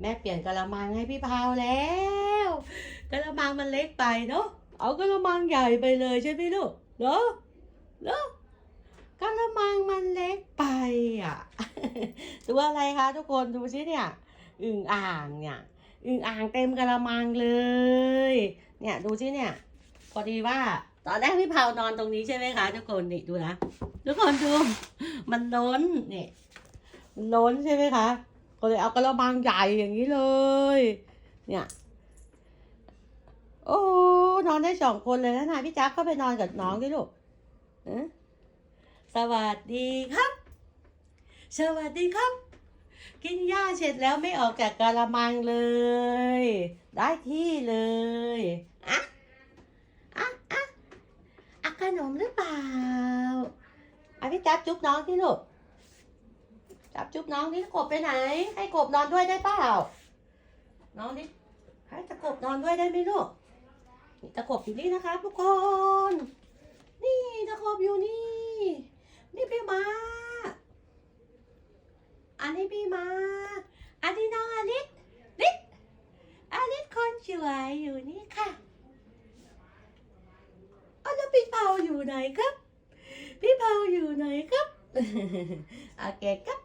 แม่เปลี่ยนกะละมังให้พี่พาวแล้วกะละมังมันเล็กไปเนาะเอากะละมังใหญ่ไปเลยใช่ไหมลูกเนาะเนาะกะละมังมันเล็กไปอะตัวอะไรคะทุกคนดูสิเนี่ยอึ่งอ่างเนี่ยอึ่งอ่างเต็มกะละมังเลย เนี่ยดูสิเนี่ย พอดีว่าตอนแรกพี่เผานอนตรงนี้ใช่ไหมคะทุกคนนี่ดูนะทุกคนดูมันล้นนี่มันล้นใช่ไหมคะ ก็เลยเอากระมังใหญ่อย่างนี้เลย เนี่ย โอ้ นอนได้สองคนเลยนะนายพี่จักเข้าไปนอนกับน้องดิลูกเอ๊ะสวัสดีครับ สวัสดีครับ กินหญ้าเสร็จแล้วไม่ออกจากกระมังเลย ได้ที่เลยอะอะอะอะขนมหรือเปล่าอะพี่จับจุ๊บน้องที่ลูก จับจุ๊บน้องนี่กบไปไหน ให้กบนอนด้วยได้เปล่า น้องนี่ให้ตะกบนอนด้วยได้ไหมลูกนี่ตะกบอยู่นี่นะคะทุกคน นี่ตะกบอยู่นี่ นี่พี่มา อันนี้พี่มา อันนี้น้องอลิสลิสอลิสคนสวยอยู่นี่ค่ะเอาแล้วพี่เผาอยู่ไหนครับ พี่เผาอยู่ไหนครับโอเคครับ